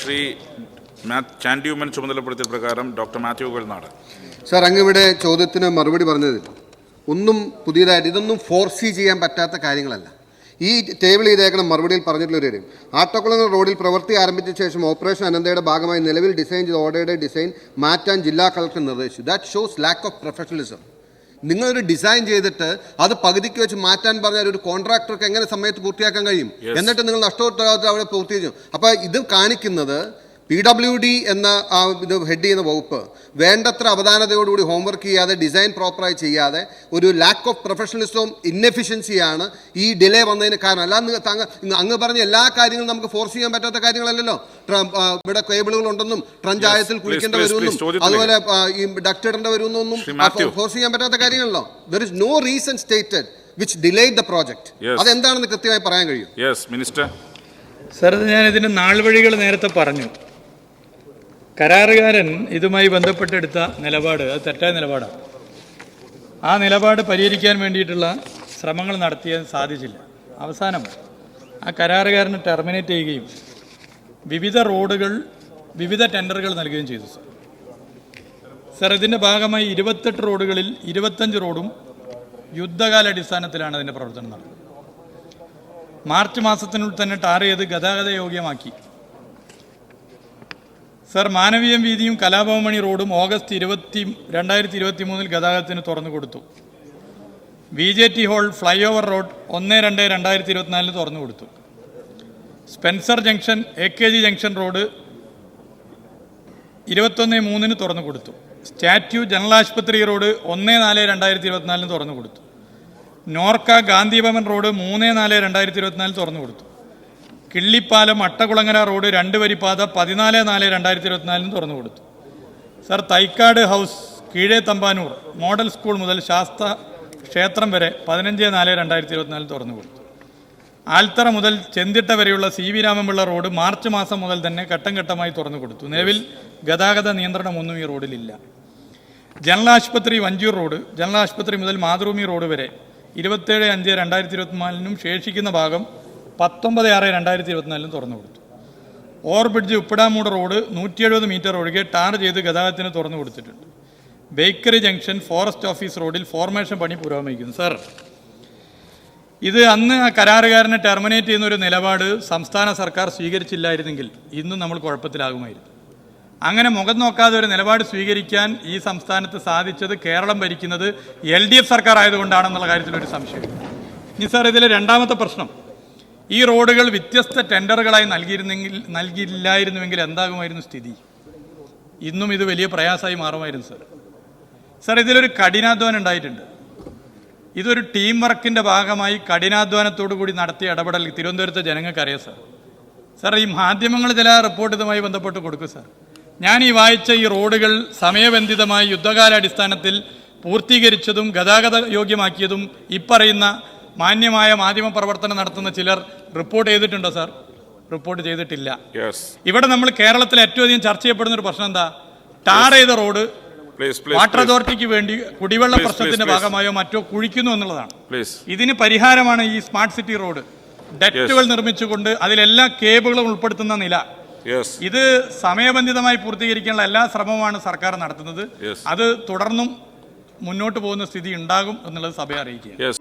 ശ്രീ ചാൻഡ്യൂമൻ ചുമതലപ്പെടുത്തിയ പ്രകാരം ഡോക്ടർ മാത്യു കൊൽനാട് സർ അങ്ങ് ഇവിടെ ചോദ്യത്തിന് മറുപടി പറഞ്ഞതിൽ ഒന്നും പുതിയതായിട്ട് ഇതൊന്നും ഫോർസി ചെയ്യാൻ പറ്റാത്ത കാര്യങ്ങളല്ല. ഈ ടേബിൾ ചെയ്തേക്കണം മറുപടിയിൽ പറഞ്ഞിട്ടുള്ള ഒരു കാര്യം. ആട്ടക്കുളങ്ങൾ റോഡിൽ പ്രവൃത്തി ആരംഭിച്ച ശേഷം ഓപ്പറേഷൻ അനന്തയുടെ ഭാഗമായി നിലവിൽ ഡിസൈൻ ചെയ്ത ഓർഡറുടെ ഡിസൈൻ മാറ്റാൻ ജില്ലാ കളക്ടർ നിർദ്ദേശിച്ചു. That shows lack of professionalism നിങ്ങളൊരു ഡിസൈൻ ചെയ്തിട്ട് അത് പകുതിക്ക് വെച്ച് മാറ്റാൻ പറഞ്ഞാൽ ഒരു കോൺട്രാക്ടർക്ക് എങ്ങനെ സമയത്ത് പൂർത്തിയാക്കാൻ കഴിയും? എന്നിട്ട് നിങ്ങൾ നഷ്ടോത്തരവാദിത്തം അവിടെ പൂർത്തീകരിച്ചു അപ്പോൾ ഇത് കാണിക്കുന്നത് പി ഡബ്ല്യു ഡി എന്ന ആ ഇത് ഹെഡ് ചെയ്യുന്ന വകുപ്പ് വേണ്ടത്ര അവധാനതയോടുകൂടി ഹോംവർക്ക് ചെയ്യാതെ ഡിസൈൻ പ്രോപ്പറായി ചെയ്യാതെ ഒരു ലാക്ക് ഓഫ് പ്രൊഫഷണലിസവും ഇന്നെഫിഷ്യൻസിയാണ് ഈ ഡിലേ വന്നതിന് കാരണം. അല്ലാതെ താങ്കൾ അങ്ങ് പറഞ്ഞ എല്ലാ കാര്യങ്ങളും നമുക്ക് ഫോഴ്സ് ചെയ്യാൻ പറ്റാത്ത കാര്യങ്ങളല്ലല്ലോ. ഇവിടെ കേബിളുകൾ ഉണ്ടെന്നും ട്രഞ്ച് ആയത്തിൽ please, കുളിക്കേണ്ട വരുമെന്നും അതുപോലെ ഈ ഡക്ട് ഇടേണ്ട വരുമെന്നൊന്നും ഫോഴ്സ് ചെയ്യാൻ പറ്റാത്ത കാര്യങ്ങളല്ലോ. There is no reason stated which delayed the project അതെന്താണെന്ന് കൃത്യമായി പറയാൻ കഴിയും? യെസ് മിനിസ്റ്റർ സർ ഇത് ഞാൻ നാൾ വഴികൾ നേരത്തെ പറഞ്ഞു. കരാറുകാരൻ ഇതുമായി ബന്ധപ്പെട്ടെടുത്ത നിലപാട് അത് തെറ്റായ നിലപാടാണ്. ആ നിലപാട് പരിഹരിക്കാൻ വേണ്ടിയിട്ടുള്ള ശ്രമങ്ങൾ നടത്തിയാൻ സാധിച്ചില്ല. അവസാനം ആ കരാറുകാരനെ ടെർമിനേറ്റ് ചെയ്യുകയും വിവിധ റോഡുകൾ വിവിധ ടെൻഡറുകൾ നൽകുകയും ചെയ്തു സർ. സർ ഇതിന്റെ ഭാഗമായി ഇരുപത്തെട്ട് റോഡുകളിൽ ഇരുപത്തഞ്ച് റോഡും യുദ്ധകാലാടിസ്ഥാനത്തിലാണ് അതിന്റെ പ്രവർത്തനം നടന്നത്. മാർച്ച് മാസത്തിനുള്ളിൽ തന്നെ ടാർ ചെയ്ത് ഗതാഗത യോഗ്യമാക്കി സർ മാനവീയം വീതിയും കലാഭവമണി റോഡും ഓഗസ്റ്റ് ഇരുപത്തി രണ്ടായിരത്തി ഇരുപത്തി മൂന്നിൽ ഗതാഗതത്തിന് തുറന്നു കൊടുത്തു. V J T hall flyover road ഒന്ന് രണ്ട് രണ്ടായിരത്തി ഇരുപത്തിനാലിന് തുറന്നു കൊടുത്തു. Spencer junction A K G junction road ഇരുപത്തൊന്ന് മൂന്നിന് തുറന്നു കൊടുത്തു. സ്റ്റാറ്റ്യൂ ജനറൽ ആശുപത്രി റോഡ് ഒന്ന് നാല് രണ്ടായിരത്തി ഇരുപത്തിനാലിന് തുറന്നു കൊടുത്തു. നോർക്ക ഗാന്ധിഭവൻ റോഡ് മൂന്ന് നാല് രണ്ടായിരത്തി ഇരുപത്തിനാലിൽ തുറന്നു കൊടുത്തു. കിള്ളിപ്പാലം അട്ടകുളങ്ങര റോഡ് രണ്ട് വരിപ്പാത പതിനാല് നാല് രണ്ടായിരത്തി ഇരുപത്തിനാലിന് തുറന്നു കൊടുത്തു. സർ തൈക്കാട് ഹൗസ് കീഴേ തമ്പാനൂർ മോഡൽ സ്കൂൾ മുതൽ ശാസ്ത്ര ക്ഷേത്രം വരെ പതിനഞ്ച് നാല് രണ്ടായിരത്തി ഇരുപത്തിനാലിൽ തുറന്നു കൊടുത്തു. ആൽത്തറ മുതൽ ചെന്തിട്ട വരെയുള്ള C V Ramapillai road March മാസം മുതൽ തന്നെ ഘട്ടം ഘട്ടമായി തുറന്നു കൊടുത്തു. നിലവിൽ ഗതാഗത നിയന്ത്രണമൊന്നും ഈ റോഡിലില്ല. ജനറൽ ആശുപത്രി വഞ്ചൂർ റോഡ് ജനറൽ ആശുപത്രി മുതൽ മാതൃഭൂമി റോഡ് വരെ ഇരുപത്തേഴ് അഞ്ച് രണ്ടായിരത്തി ഇരുപത്തിനാലിനും ശേഷിക്കുന്ന ഭാഗം പത്തൊമ്പത് ആറ് രണ്ടായിരത്തി ഇരുപത്തിനാലിലും തുറന്നു കൊടുത്തു. ഓവർബ്രിഡ്ജ് ഉപ്പിടാമൂട് റോഡ് നൂറ്റി എഴുപത് മീറ്റർ ഒഴികെ ടാർ ചെയ്ത് ഗതാഗതത്തിന് തുറന്നു കൊടുത്തിട്ടുണ്ട്. ബേക്കറി ജംഗ്ഷൻ ഫോറസ്റ്റ് ഓഫീസ് റോഡിൽ ഫോർമേഷൻ പണി പുരോഗമിക്കുന്നു. സാർ ഇത് അന്ന് ആ കരാറുകാരനെ ടെർമിനേറ്റ് ചെയ്യുന്ന ഒരു നിലപാട് സംസ്ഥാന സർക്കാർ സ്വീകരിച്ചില്ലായിരുന്നെങ്കിൽ ഇന്നും നമ്മൾ കുഴപ്പത്തിലാകുമായിരുന്നു. അങ്ങനെ മുഖം നോക്കാതെ ഒരു നിലപാട് സ്വീകരിക്കാൻ ഈ സംസ്ഥാനത്ത് സാധിച്ചത് കേരളം ഭരിക്കുന്നത് എൽ ഡി എഫ് സർക്കാർ ആയതുകൊണ്ടാണെന്നുള്ള കാര്യത്തിൽ ഒരു സംശയം ഇനി സാർ ഇതിലെ രണ്ടാമത്തെ പ്രശ്നം. ഈ റോഡുകൾ വ്യത്യസ്ത ടെൻഡറുകളായി നൽകിയിരുന്നെങ്കിൽ നൽകിയില്ലായിരുന്നുവെങ്കിൽ എന്താകുമായിരുന്നു സ്ഥിതി? ഇന്നും ഇത് വലിയ പ്രയാസമായി മാറുമായിരുന്നു സർ. സർ ഇതിലൊരു കഠിനാധ്വാനം ഉണ്ടായിട്ടുണ്ട്. ഇതൊരു ടീം വർക്കിന്റെ ഭാഗമായി കഠിനാധ്വാനത്തോടു കൂടി നടത്തിയ ഇടപെടൽ തിരുവനന്തപുരത്തെ ജനങ്ങൾക്കറിയാം സർ. സാർ ഈ മാധ്യമങ്ങൾ ചില റിപ്പോർട്ട് ഇതുമായി ബന്ധപ്പെട്ട് കൊടുക്കും സർ. ഞാൻ ഈ വായിച്ച ഈ റോഡുകൾ സമയബന്ധിതമായി യുദ്ധകാലാടിസ്ഥാനത്തിൽ പൂർത്തീകരിച്ചതും ഗതാഗത യോഗ്യമാക്കിയതും ഇപ്പറയുന്ന മാന്യമായ മാധ്യമ പ്രവർത്തനം നടത്തുന്ന ചിലർ റിപ്പോർട്ട് ചെയ്തിട്ടുണ്ടോ സാർ റിപ്പോർട്ട് ചെയ്തിട്ടില്ല. ഇവിടെ നമ്മൾ കേരളത്തിൽ ഏറ്റവും അധികം ചർച്ച ചെയ്യപ്പെടുന്ന ഒരു പ്രശ്നം എന്താ? ടാർ ചെയ്ത റോഡ് വാട്ടർ അതോറിറ്റിക്ക് വേണ്ടി കുടിവെള്ള പ്രശ്നത്തിന്റെ. ഭാഗമായോ മറ്റോ കുഴിക്കുന്നു എന്നുള്ളതാണ്. ഇതിന് പരിഹാരമാണ് ഈ സ്മാർട്ട് സിറ്റി റോഡ് ഡെറ്റുകൾ നിർമ്മിച്ചുകൊണ്ട് അതിലെല്ലാ കേബിളും ഉൾപ്പെടുത്തുന്ന നില. ഇത് സമയബന്ധിതമായി പൂർത്തീകരിക്കാനുള്ള എല്ലാ ശ്രമവുമാണ് സർക്കാർ നടത്തുന്നത്. അത് തുടർന്നും മുന്നോട്ട് പോകുന്ന സ്ഥിതി ഉണ്ടാകും എന്നുള്ളത് സഭയെ അറിയിക്കുക